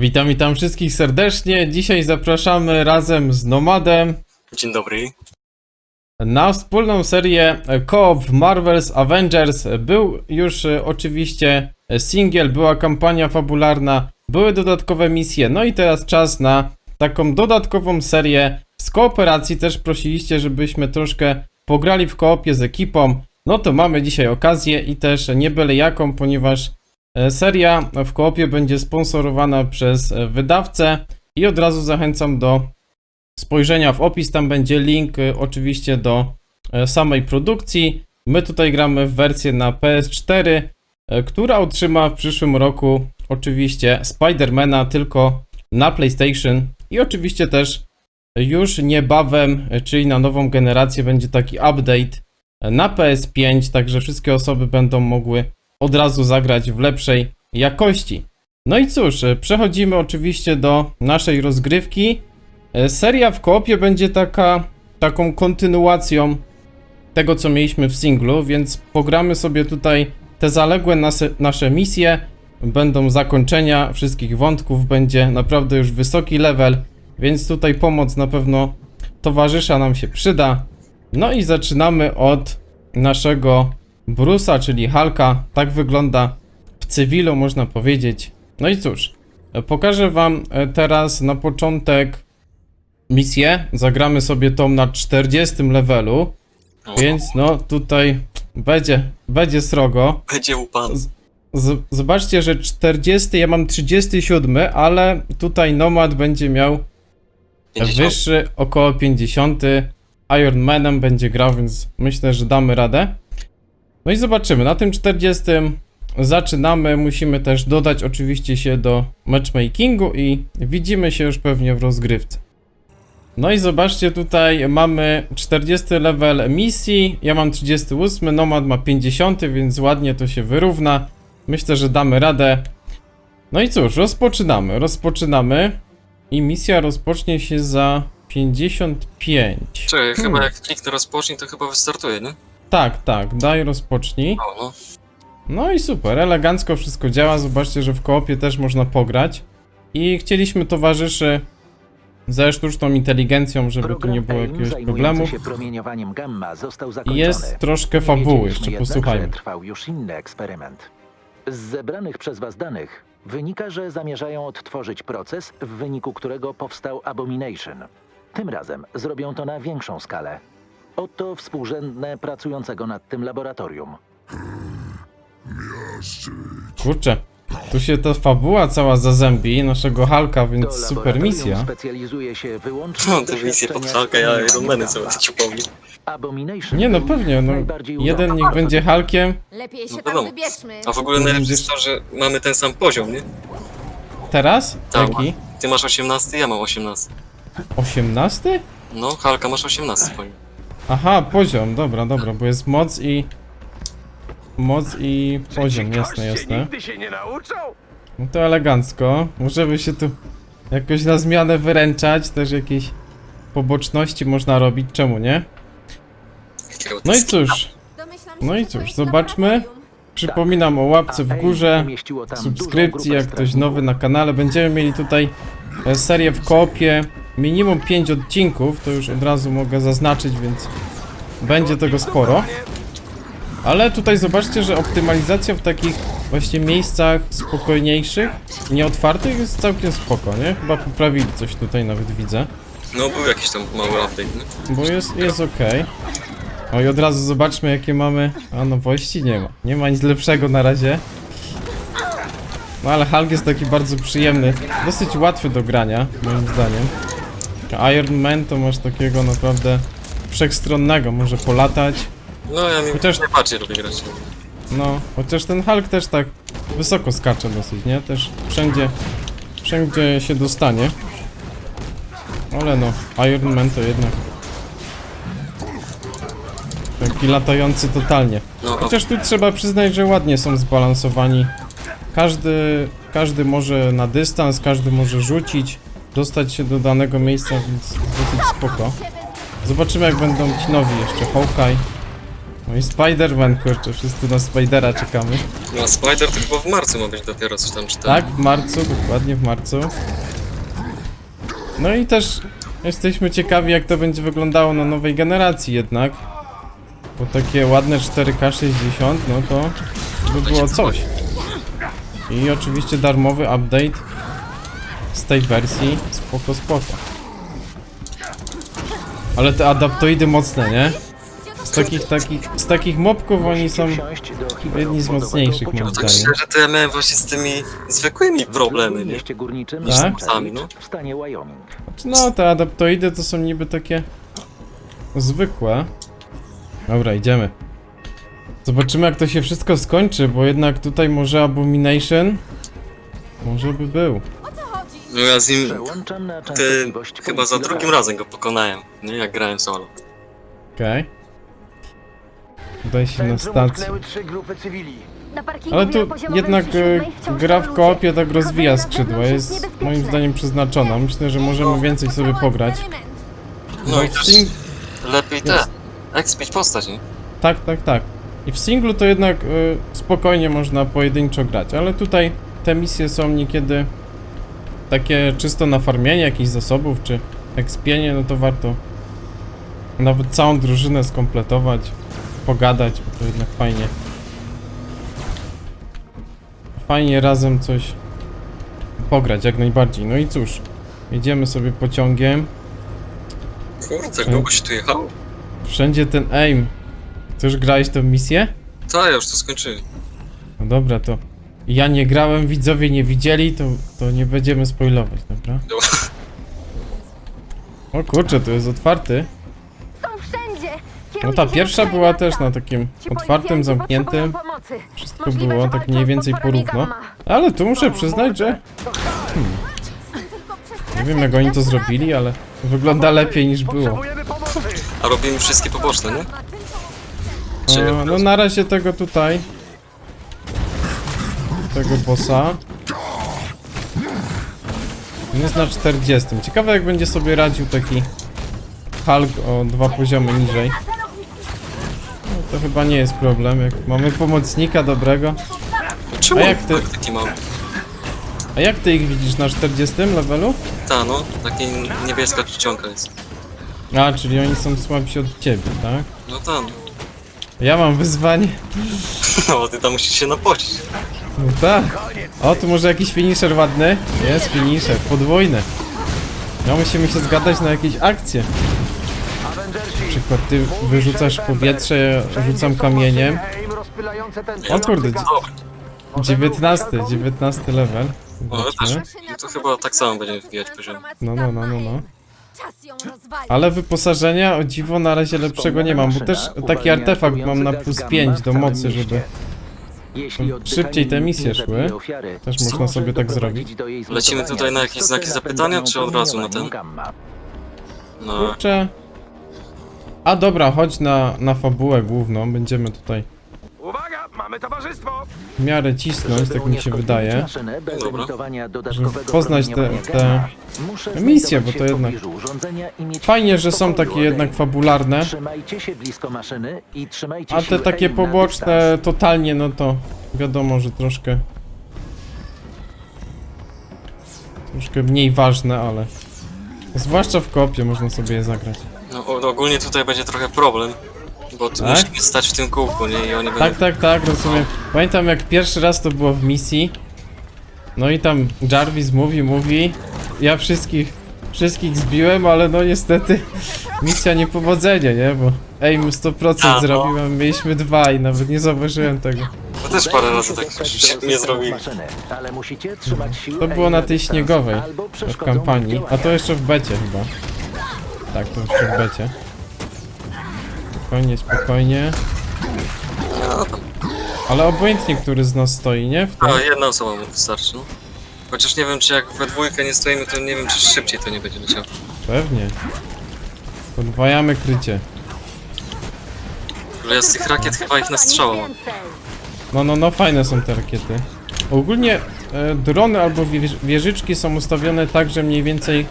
Witam, witam wszystkich serdecznie. Dzisiaj zapraszamy razem z Nomadem Dzień dobry. na wspólną serię Co-op Marvel's Avengers. Był już e, oczywiście singiel, była kampania fabularna, były dodatkowe misje, no i teraz czas na taką dodatkową serię z kooperacji. Też prosiliście, żebyśmy troszkę pograli w koopie z ekipą. No to mamy dzisiaj okazję i też nie byle jaką, ponieważ e, seria w koopie będzie sponsorowana przez e, wydawcę i od razu zachęcam do spojrzenia w opis, tam będzie link y, oczywiście do e, samej produkcji. My tutaj gramy w wersję na PS4, e, która otrzyma w przyszłym roku oczywiście Spidermana tylko na PlayStation i oczywiście też już niebawem, e, czyli na nową generację będzie taki update e, na PS5, także wszystkie osoby będą mogły od razu zagrać w lepszej jakości. No i cóż, e, przechodzimy oczywiście do naszej rozgrywki. E, Seria w koopie będzie taka, taką kontynuacją tego, co mieliśmy w singlu, więc pogramy sobie tutaj te zaległe nasze misje. Będą zakończenia wszystkich wątków, będzie naprawdę już wysoki level, więc tutaj pomoc na pewno towarzysza nam się przyda. No i zaczynamy od naszego Brusa, czyli Halka. Tak wygląda w cywilu, można powiedzieć. No i cóż, pokażę wam e, teraz na początek misję. Zagramy sobie tą na 40 levelu, więc no tutaj będzie, będzie srogo. Będzie u pan. Z, zobaczcie, że 40, ja mam 37, ale tutaj Nomad będzie miał 50. wyższy, około 50. Iron Manem będzie grał, więc myślę, że damy radę. No i zobaczymy. Na tym 40 zaczynamy. Musimy też dodać oczywiście się do matchmakingu i widzimy się już pewnie w rozgrywce. No i zobaczcie, tutaj mamy 40 level misji, ja mam 38, Nomad ma 50, więc ładnie to się wyrówna. Myślę, że damy radę. No i cóż, rozpoczynamy, rozpoczynamy. I misja rozpocznie się za 55. Czekaj, Hmm. chyba jak kliknę rozpocznij, to chyba wystartuje, nie? Tak, tak, daj rozpocznij. O, no. No i super, elegancko wszystko działa. Zobaczcie, że w koopie też można pograć. I chcieliśmy towarzyszy ze sztuczną inteligencją, żeby tu nie było AIM jakiegoś zajmujący problemu. się promieniowaniem gamma został I zakończony. jest troszkę Nie fabuły, wiedzieliśmy jeszcze jednak, posłuchajmy. że trwał już inny eksperyment. Z zebranych przez was danych wynika, że zamierzają odtworzyć proces, w wyniku którego powstał Abomination. Tym razem zrobią to na większą skalę. Oto współrzędne pracującego nad tym laboratorium. Kurczę, tu się ta fabuła cała zazębi, naszego Halka, To więc super laboratorium misja. specjalizuje się wyłącznie No, w te misje pod doświadczeniach Halka, ja Iron Many gamma. sobie przypomnę. Abomination Nie no, pewnie, no. najbardziej Jeden udany. niech będzie Halkiem. Lepiej się No tam wiadomo. wybierzmy. A w ogóle najlepsze jest to, że mamy ten sam poziom, nie? Teraz? Tak. Jaki? Ty masz 18, ja mam 18. 18? No, Halka masz 18 poziom. Aha, poziom, dobra, dobra, bo jest moc i... Moc i poziom, jasne, jasne. No to elegancko. Możemy się tu jakoś na zmianę wyręczać, też jakieś poboczności można robić, czemu nie? No i cóż, No i cóż, zobaczmy. przypominam o łapce w AIM górze, subskrypcji, jak ktoś nowy na kanale. Będziemy mieli tutaj e, serię w koopie, minimum 5 odcinków, to już od razu mogę zaznaczyć, więc będzie tego sporo. Ale tutaj zobaczcie, że optymalizacja w takich właśnie miejscach spokojniejszych, nieotwartych jest całkiem spoko, nie? Chyba poprawili coś tutaj nawet widzę. No, był jakiś tam mały update, nie? Bo jest, jest ok. O i od razu zobaczmy jakie mamy. A nowości nie ma. Nie ma nic lepszego na razie. No ale Hulk jest taki bardzo przyjemny. Dosyć łatwy do grania, moim zdaniem. Iron Man to masz takiego naprawdę wszechstronnego. Może polatać. No, ja mi Chociaż- najbardziej lubię grać. No, chociaż ten Hulk też tak wysoko skacze dosyć, nie? Też wszędzie, wszędzie się dostanie. Ale no, Iron Man to jednak taki latający totalnie. No, a Chociaż tu trzeba przyznać, że ładnie są zbalansowani. Każdy, każdy może na dystans, każdy może rzucić, dostać się do danego miejsca, więc dosyć spoko. Zobaczymy jak będą ci nowi jeszcze, Hawkeye. No i Spider-Man, kurczę, wszyscy na Spidera czekamy. No a Spider to chyba w marcu ma być dopiero coś tam czytałem. Tak, w marcu, dokładnie w marcu. No i też jesteśmy ciekawi, jak to będzie wyglądało na nowej generacji jednak. Bo takie ładne 4K 60, no to by było coś. I oczywiście darmowy update z tej wersji. Spoko, spoko. Ale te adaptoidy mocne, nie? Z takich, takich, z takich mobków oni są jedni z mocniejszych, moim Tak zdaniem. szczerze, to ja miałem właśnie z tymi zwykłymi problemy, nie? mieście górniczym Tak? Sami, no. w stanie Wyoming. No, te adaptoidy to są niby takie zwykłe. Dobra, idziemy. Zobaczymy jak to się wszystko skończy, bo jednak tutaj może Abomination może by był. No ja z nim Przełączam na ty, częstotliwość chyba za funkcji drugim razem go pokonałem, nie? Jak grałem solo. Okej. Udaj się na Centrum stację. utknęły trzy grupy cywili. Na parkingu Ale tu wielopoziomowym jednak przy e, siódmej wciąż gra w są koopie ludzie. tak rozwija na skrzydła, zewnątrz jest niebezpieczne. moim zdaniem przeznaczona. Myślę, że możemy więcej sobie pograć. No i w też sing- lepiej te, Jest. expić postać, nie? Tak, tak, tak. I w singlu to jednak y, spokojnie można pojedynczo grać, ale tutaj te misje są niekiedy takie czysto na farmienie jakichś zasobów, czy ekspienie, no to warto nawet całą drużynę skompletować, pogadać, bo to jednak fajnie. Fajnie razem coś pograć, jak najbardziej. No i cóż, jedziemy sobie pociągiem. Kurde, długo się tu jechało. Wszędzie ten aim. Ty już grałeś tę misję? Tak, ja już to skończyłem. No dobra, to ja nie grałem, widzowie nie widzieli, to, to nie będziemy spoilować, dobra? Dobra. O kurczę, to jest otwarty. Są wszędzie! No ta pierwsza była też na takim otwartym, zamkniętym. Wszystko było tak mniej więcej porówno. Ale tu muszę przyznać, że przez nie wiem jak oni to zrobili, ale wygląda lepiej niż było. A robimy wszystkie poboczne, nie? O, no na razie tego tutaj. Tego bossa. On jest na 40. Ciekawe jak będzie sobie radził taki Hulk o dwa poziomy niżej. No to chyba nie jest problem, jak mamy pomocnika dobrego. Czemu A jak ty- taki mały? A jak ty ich widzisz na 40 levelu? Ta, no, taki niebieska czcionka jest. A, czyli oni są słabsi od ciebie, tak? No ta, no. Ja mam wyzwanie. No, ty tam musisz się napocić. No tak. O, tu może jakiś finisher ładny? Jest finisher, podwójny. No musimy się zgadać na jakieś akcje. Na przykład ty wyrzucasz powietrze, ja rzucam kamieniem. O kurde, Dobra, 19, 19 level. no, też, to chyba tak samo będziemy wbijać poziom. No, no, no, no, no. Ale wyposażenia o dziwo na razie lepszego nie mam, bo też taki artefakt mam na plus 5 do mocy, żeby Jeśli szybciej te misje szły. Też można sobie tak zrobić. Lecimy tutaj na jakieś znaki zapytania, czy od razu na ten? No, Kurczę. A dobra, chodź na, na fabułę główną, będziemy tutaj Uwaga, mamy towarzystwo! w miarę cisnąć, tak mi się wydaje. maszynę bez Dobra. emitowania dodatkowego poznać te- promieniowania te muszę misje, znajdować bo się to w jednak pobliżu urządzenia i mieć Fajnie, że są spokój takie jednak fabularne, Trzymajcie się blisko maszyny i trzymajcie a te takie aim na poboczne totalnie, no to wiadomo, że troszkę troszkę mniej ważne, ale zwłaszcza w kopie można sobie je zagrać. no o- ogólnie tutaj będzie trochę problem. Bo tu Tak? musimy stać w tym kółku, nie? I oni Tak, będą... tak, tak, rozumiem. Pamiętam jak pierwszy raz to było w misji. No i tam Jarvis mówi, mówi. Ja wszystkich, wszystkich zbiłem, ale no niestety misja niepowodzenie, nie? Bo aim 100% A, no. zrobiłem, mieliśmy dwa i nawet nie zauważyłem tego. No też parę razy tak nie zrobili. maszyny, ale musicie trzymać sił To było na tej śniegowej w kampanii, a to jeszcze w becie chyba. Tak, to jeszcze w becie. Spokojnie, spokojnie. Ale obojętnie, który z nas stoi, nie? W tym. A, jedna osoba mu wystarczy, no. Chociaż nie wiem, czy jak we dwójkę nie stoimy, to nie wiem, czy szybciej to nie będzie leciało. Pewnie. Podwajamy krycie. Ale ja z tych rakiet chyba ich nastrzałam. Więcej. No, no, no, fajne są te rakiety. Ogólnie e, drony albo wież- wieżyczki są ustawione tak, że mniej więcej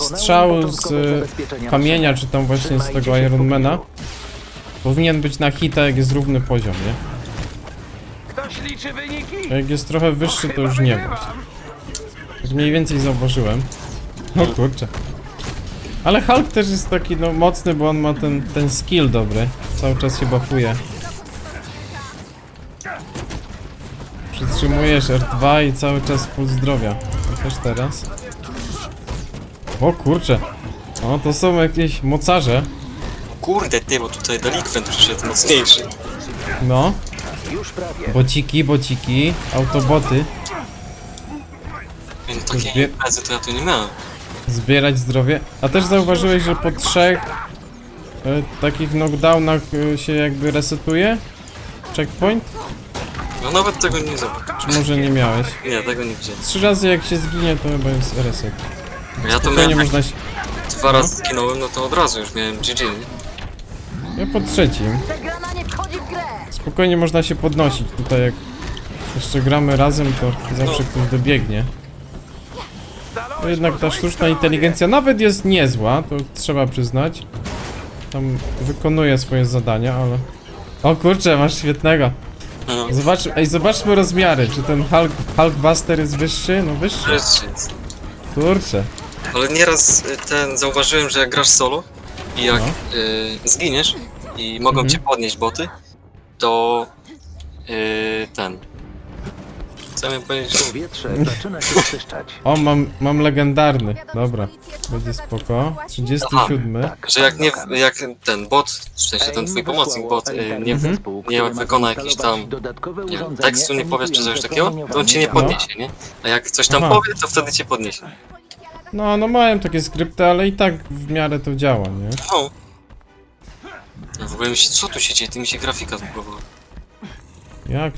strzał z e, kamienia, czy tam właśnie z tego Ironmana. Powinien być na hita, jak jest równy poziom, nie? Ktoś liczy wyniki? A Jak jest trochę wyższy, to już nie wiem. Tak mniej więcej zauważyłem. O kurczę. Ale Hulk też jest taki no mocny, bo on ma ten, ten skill dobry. Cały czas się buffuje. Przytrzymujesz R2 i cały czas full zdrowia. Też teraz. O kurczę. O, to są jakieś mocarze. Kurde, ty, bo tutaj delikwent przyszedł mocniejszy. No. Bociki, bociki, autoboty. Ej, No Zbie- takiej imprezy to ja tu nie miałem. Zbierać zdrowie. A też zauważyłeś, że po trzech e, takich knockdownach e, się jakby resetuje? Checkpoint? No nawet tego nie zobaczyłem. Czy może nie miałeś? Nie, tego nie widziałem. Trzy razy jak się zginie, to chyba jest reset. Ja to To nie miałem, można się... dwa razy zginąłem, no to od razu już miałem GG, nie? Ja po trzecim. Spokojnie można się podnosić. Tutaj jak jeszcze gramy razem, to zawsze ktoś dobiegnie. To jednak ta sztuczna inteligencja nawet jest niezła, to trzeba przyznać. Tam wykonuje swoje zadania, ale... O kurczę, masz świetnego. Zobacz, ej, zobaczmy rozmiary. Czy ten Hulk, Hulkbuster jest wyższy? No wyższy. Kurczę. Ale nieraz y, ten zauważyłem, że jak grasz solo i jak No. y, zginiesz i mogą Mhm. cię podnieść boty, to y, ten. Co miałem powiedzieć? Powietrze zaczyna się oczyszczać. O, mam, mam legendarny. Dobra, będzie spoko. właśnie. 37. Tak, Że jak nie, jak ten bot, w sensie ten twój pomocnik bot, y, nie, zespół, nie wykona jakiś tam nie wiem, tekstu nie powie czy coś takiego, to on cię nie podniesie, nie? A jak coś tam Aha. powie, to wtedy cię podniesie. No, no mają takie skrypty, ale i tak w miarę to działa, nie? No. Ja w ogóle myślę, co tu się dzieje? Ty mi się grafika zbugowała. Jak?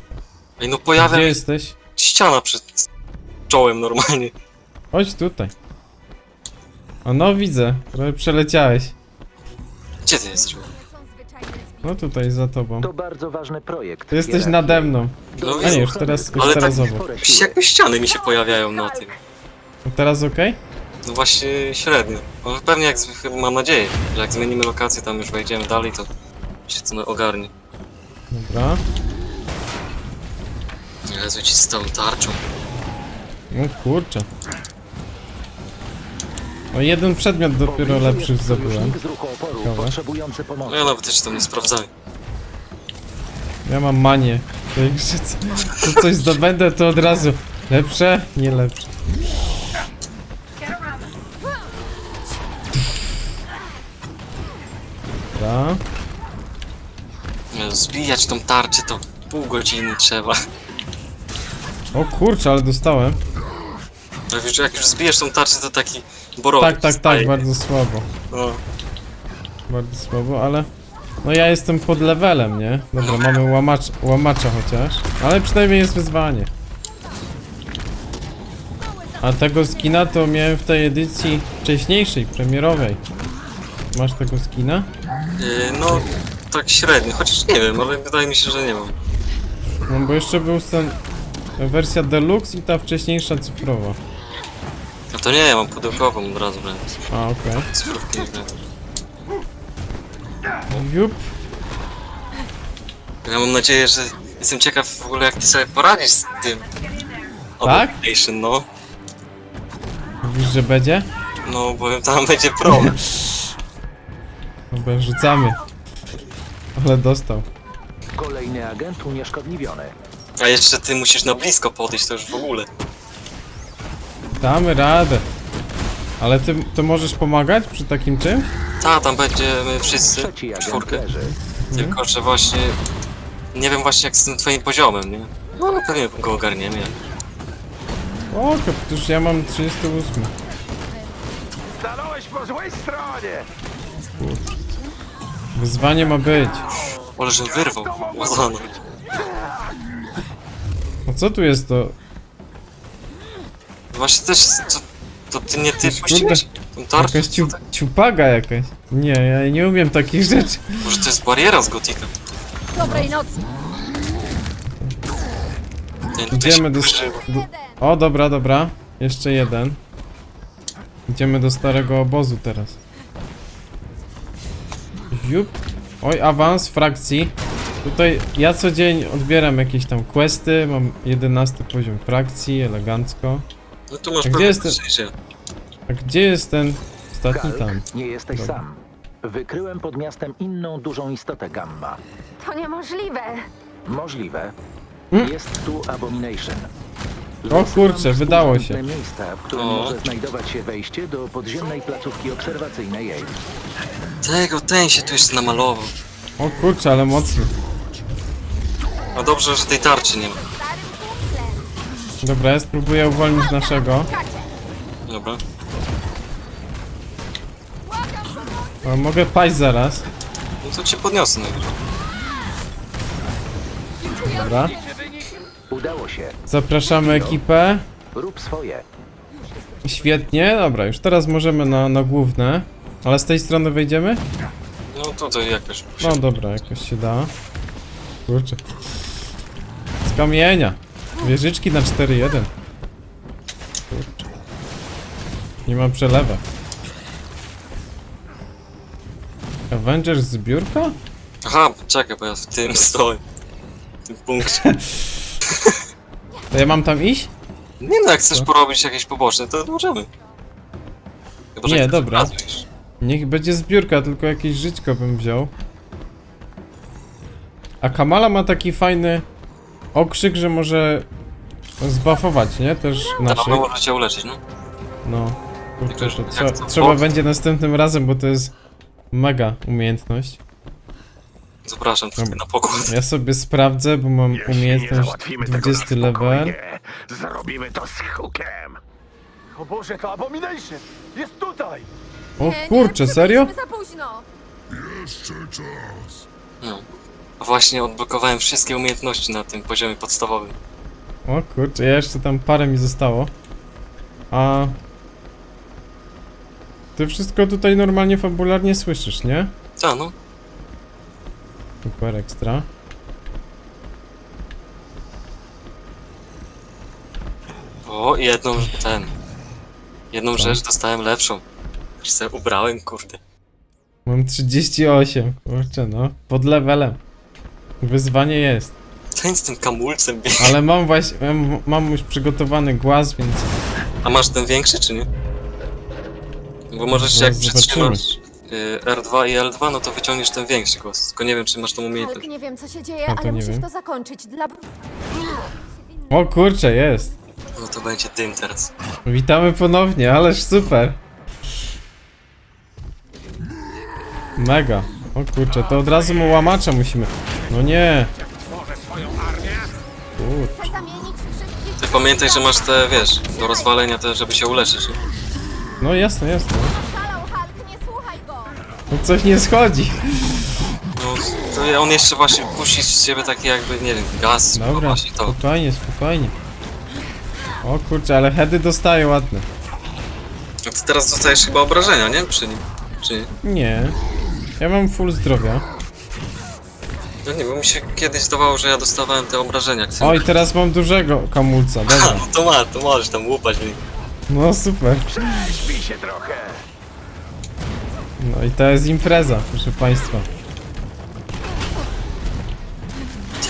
Ej, no pojawia Gdzie się jesteś? ściana przed czołem normalnie. Chodź tutaj. O, no widzę. Trochę przeleciałeś. Gdzie ty jesteś? No tutaj za tobą. To bardzo ważny projekt. Ty jesteś nade mną. No A nie, widzę. już teraz, już Ale teraz tak- obok. spore Jakieś siły. ściany mi się pojawiają na tym. Teraz okej? No właśnie średnio. No pewnie jak, z- mam nadzieję, że jak zmienimy lokację, tam już wejdziemy dalej, to się to ogarnie. Dobra. Jezu, ci z tą tarczą. No kurczę. O, jeden przedmiot dopiero lepszy zdobyłem. sojusznik z ruchu oporu, Ciekawe. potrzebujący No pomocy. ja nawet też tam nie sprawdzałem. Ja mam manię. Także co, co coś zdobędę, to od razu. Lepsze? Nie lepsze. Dobra. Zbijać tą tarczę to pół godziny trzeba. O kurczę, ale dostałem. Jak już, jak już zbijesz tą tarczę, to taki borowy Tak, tak, tak, bardzo słabo. No. Bardzo słabo, ale... No ja jestem pod levelem, nie? Dobra, mamy łamacz, łamacza chociaż. Ale przynajmniej jest wyzwanie. A tego skina to miałem w tej edycji wcześniejszej, premierowej. Masz tego skina? Yy, no, tak średnio, chociaż nie wiem, ale wydaje mi się, że nie mam. No bo jeszcze był ten... Wersja deluxe i ta wcześniejsza cyfrowa. No to nie, ja mam pudełkową od razu brałem. A, okej. Cyfrówki nie brałem. Jup. Ja mam nadzieję, że jestem ciekaw w ogóle jak ty sobie poradzisz z tym. Tak? No. Mówisz, że będzie? No, bo tam będzie pro. Dobra, rzucamy. Ale dostał. Kolejny agent unieszkodliwiony. A jeszcze ty musisz na blisko podejść, to już w ogóle. Damy radę. Ale ty to możesz pomagać przy takim czymś? Ta, tam będziemy wszyscy, Trzeci agent czwórkę. leży. Tylko, że właśnie... Nie wiem właśnie jak z tym twoim poziomem, nie? No, no pewnie go ogarniemy. O, przecież ja mam 38. Stanąłeś po złej stronie! Wyzwanie ma być. Ale że wyrwał. Łazano. No co tu jest to? Właśnie też, to, to ty nie ty Jakiś puściłeś tą tarczę? Jakaś ciu, ciupaga jakaś. Nie, ja nie umiem takich rzeczy. Może to jest bariera z Gotika? Dobrej nocy. Nie, tutaj Idziemy się do... do... O, dobra, dobra. Jeszcze jeden. Idziemy do starego obozu teraz. Jup. Oj, awans frakcji. Tutaj ja co dzień odbieram jakieś tam questy, mam 11 poziom frakcji, elegancko. No tu masz A gdzie jest ten-. A gdzie jest ten ostatni tam? Kalk, nie jesteś Dobra. sam. Wykryłem pod miastem inną dużą istotę gamma. To niemożliwe. Możliwe. Mm. Jest tu Abomination. O kurczę, wydało się. miejsca, w którym O. może znajdować się wejście do podziemnej placówki obserwacyjnej jej. Tego, ten się tu jeszcze namalował. O kurczę, ale mocny. No dobrze, że tej tarczy nie ma. Dobra, ja spróbuję uwolnić naszego. Dobra. O, mogę paść zaraz. No to cię podniosę. Dobra. Udało się. Zapraszamy ekipę. Rób swoje. Świetnie, dobra, już teraz możemy na, na główne. Ale z tej strony wejdziemy? No tutaj jakoś. No dobra, jakoś się da. Kurczę. Z kamienia. Wieżyczki na 4-1. Kurczę. Nie mam przelewa. Avengers z biurka? Aha, czekaj, bo ja w tym stoję. W tym punkcie. To ja mam tam iść? Nie no, jak chcesz porobić jakieś poboczne, to możemy. Chyba, że Nie, dobra. Niech będzie z biurka, tylko jakieś żyćko bym wziął. A Kamala ma taki fajny okrzyk, że może zbafować, nie? Też Na naszych. pewno może cię uleczyć, no. No. Kurczę, Tylko, że to jak trze- to trzeba będzie następnym razem, bo to jest mega umiejętność. Zapraszam Dobra. na pokład. Ja sobie sprawdzę, bo mam umiejętność załatwimy tego na 20 level. zrobimy to z hukiem. O Boże, to Abomination! Jest tutaj! O Nie, kurczę, nie, serio? za późno. No. Właśnie odblokowałem wszystkie umiejętności na tym poziomie podstawowym. O kurczę, ja jeszcze tam parę mi zostało. A... Ty wszystko tutaj normalnie fabularnie słyszysz, nie? Tak, no. Super ekstra. O, jedną, ten. Jedną rzecz dostałem lepszą. Już sobie ubrałem, kurde. Mam 38, kurczę no. Pod levelem. Wyzwanie jest. Ten z tym kamulcem biegł. Ale mam właśnie, mam, już przygotowany głaz, więc... A masz ten większy, czy nie? Bo możesz Zaraz jak przytrzymasz y, R2 i L2, no to wyciągniesz ten większy głos. Tylko nie wiem, czy masz tą Hulk, umiejętność. nie wiem co się dzieje, No to ale nie musisz wiem. to zakończyć dla... O kurczę, jest. No to będzie dym teraz. Witamy ponownie, ależ super. Mega. O kurczę, to od razu mu łamacza musimy. No nie. Kurczę. Chcę zamienić wszystkich... Ty pamiętaj, że masz te, wiesz, do rozwalenia te, żeby się uleczyć. Nie? No jasne, jasne. No coś nie schodzi. No, to on jeszcze właśnie puści z siebie taki jakby, nie wiem, gaz. No Dobra, właśnie to. spokojnie, spokojnie. O kurczę, ale heady dostaje ładne. A ty teraz dostajesz chyba obrażenia, nie? Przy nim. Czy nie? Nie. Ja mam full zdrowia. No nie, bo mi się kiedyś zdawało, że ja dostawałem te obrażenia. jak Oj, teraz mam dużego kamulca, Ha, dobra. no to ma, to możesz tam łupać. nim. No super. Śpi się trochę. No i to jest impreza, proszę państwa.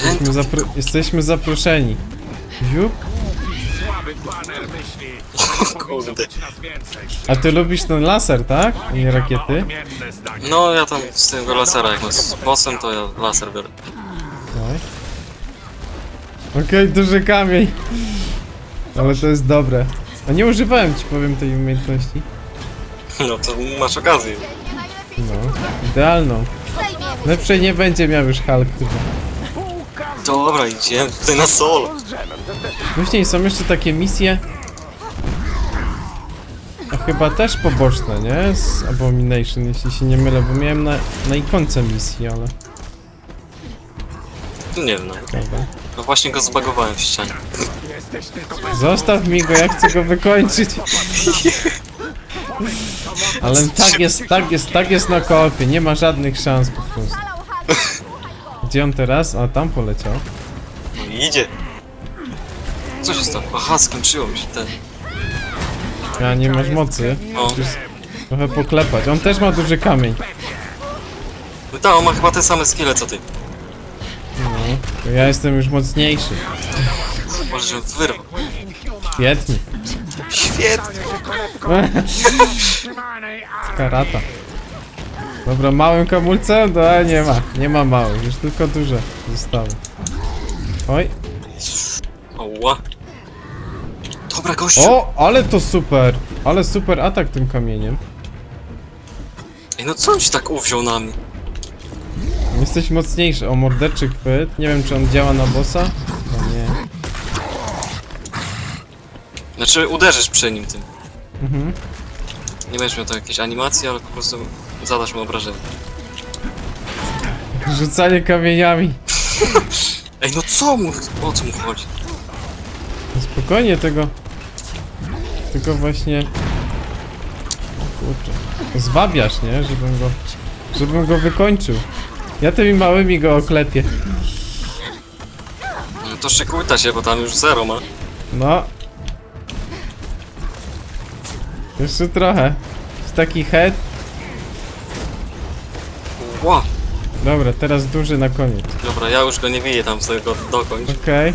Jesteśmy, zapro jesteśmy zaproszeni. Myśli. Kurde. A ty lubisz ten laser, tak? A nie rakiety? No ja tam z tego lasera, jak z bossem, to ja laser biorę. Oj. Okej, duży kamień. Ale to jest dobre. A nie używałem ci powiem tej umiejętności. No to masz okazję. No, idealną. Lepszej nie będzie miał już Hulk chyba. Dobra, idziemy tutaj na solo. Później są jeszcze takie misje. A chyba też poboczne, nie? Z Abomination, jeśli się nie mylę, bo miałem na, na ikonce misji, ale... Nie wiem nawet. Dobra. No właśnie go zbagowałem w ścianie. Zostaw mi go, ja chcę go wykończyć. Ale tak jest, tak jest, tak jest na koopie, nie ma żadnych szans po prostu. Gdzie on teraz? A, tam poleciał. No i idzie. Co się stało? Aha, skończyło mi się ten. A, nie masz mocy. No, Trochę poklepać. On też ma duży kamień. No tak, on ma chyba te same skille co ty. To ja jestem już mocniejszy. Może że wyrwał. Świetnie. Świetnie. Karata. Dobra, małym kamulcem? No nie ma, nie ma małych, już tylko duże zostały. Oj, Oła. Dobra, gościu. o, ale to super, ale super atak tym kamieniem. Ej, no co on ci tak uwziął na mnie? Jesteś mocniejszy, o morderczy chwyt, nie wiem czy on działa na bossa? Znaczy, uderzysz przy nim tym. Mhm. Nie będziesz miał to jakieś animacje, ale po prostu zadasz mu obrażenie. Rzucanie kamieniami. Ej, no co mu, o co mu chodzi? No Spokojnie tego. Tylko właśnie. Kurczę. Zwabiasz, nie? Żebym go. Żebym go wykończył. Ja tymi małymi go oklepię. No to szykujta się, bo tam już zero ma. No. Jeszcze trochę. Taki head. Ła. Dobra, teraz duży na koniec. Dobra, ja już go nie biję tam z tego dokończ, Okej.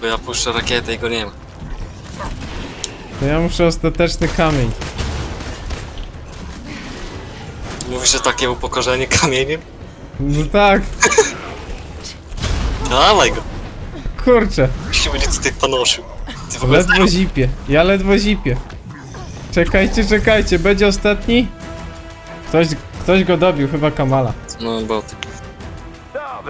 bo ja puszczę rakietę i go nie ma. To ja muszę ostateczny kamień. Mówisz, że takie upokorzenie kamieniem? No tak. Dawaj go. Kurczę. Tutaj panoszył. Ty w ogóle Ledwo zipię. Ja ledwo zipię. Czekajcie, czekajcie. Będzie ostatni? Ktoś, ktoś go dobił, chyba Kamala. No, bo ty.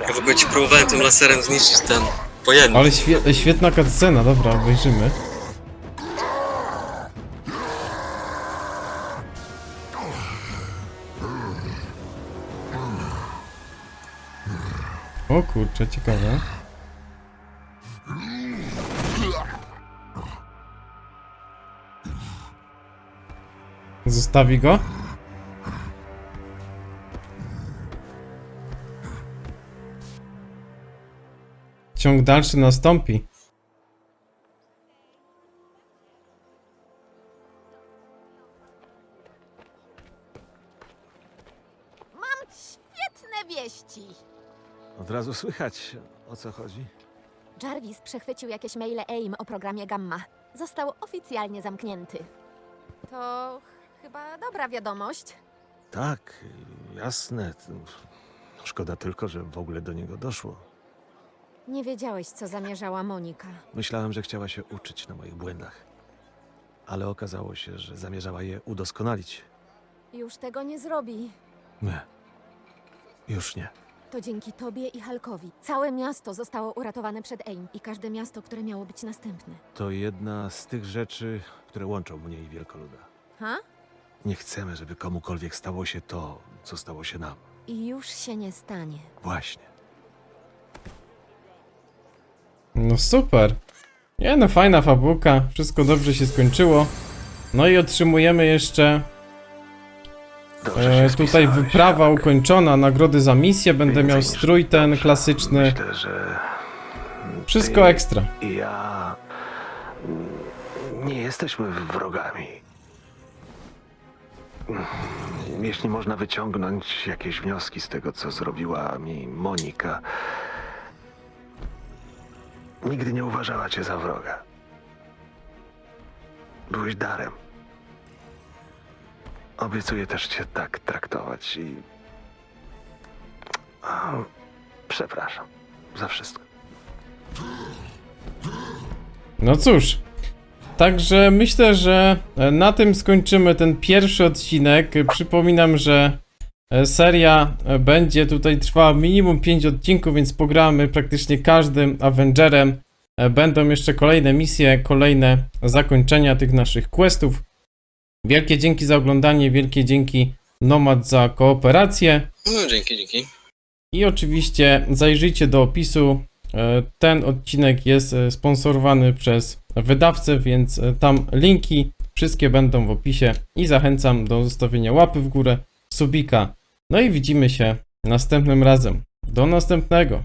Ja w ogóle ci próbowałem tym laserem zniszczyć ten pojemnik. Ale świe świetna cutscena, dobra, obejrzymy. O kurczę, ciekawe. Zostawi go? Ciąg dalszy nastąpi. Mam świetne wieści. Od razu słychać, o co chodzi. Jarvis przechwycił jakieś maile AIM o programie Gamma. Został oficjalnie zamknięty. To chyba dobra wiadomość. Tak, jasne. Szkoda tylko, że w ogóle do niego doszło. Nie wiedziałeś, co zamierzała Monika. Myślałem, że chciała się uczyć na moich błędach. Ale okazało się, że zamierzała je udoskonalić. Już tego nie zrobi. Nie. Już nie. To dzięki tobie i Halkowi. Całe miasto zostało uratowane przed AIM i każde miasto, które miało być następne. To jedna z tych rzeczy, które łączą mnie i Wielkoluda. Ha? Nie chcemy, żeby komukolwiek stało się to, co stało się nam. I już się nie stanie. Właśnie. No super. Nie no, fajna fabułka, wszystko dobrze się skończyło. No i otrzymujemy jeszcze e, tutaj wyprawa ukończona, nagrody za misję, będę miał strój ten klasyczny. Myślę, że Wszystko ekstra. I ja nie jesteśmy wrogami. Jeśli można wyciągnąć jakieś wnioski z tego, co zrobiła mi Monika, nigdy nie uważała cię za wroga. Byłeś darem. Obiecuję też cię tak traktować i. Przepraszam za wszystko. No cóż. Także myślę, że e, na tym skończymy ten pierwszy odcinek. Przypominam, że e, seria e, będzie tutaj trwała minimum 5 odcinków, więc pogramy praktycznie każdym Avengerem. Będą jeszcze kolejne misje, kolejne zakończenia tych naszych questów. Wielkie dzięki za oglądanie, wielkie dzięki Nomad za kooperację. No, dzięki, dzięki. I oczywiście zajrzyjcie do opisu. E, Ten odcinek jest e, sponsorowany przez wydawcę, więc e, tam linki wszystkie będą w opisie i zachęcam do zostawienia łapy w górę, subika. No i widzimy się następnym razem. Do następnego.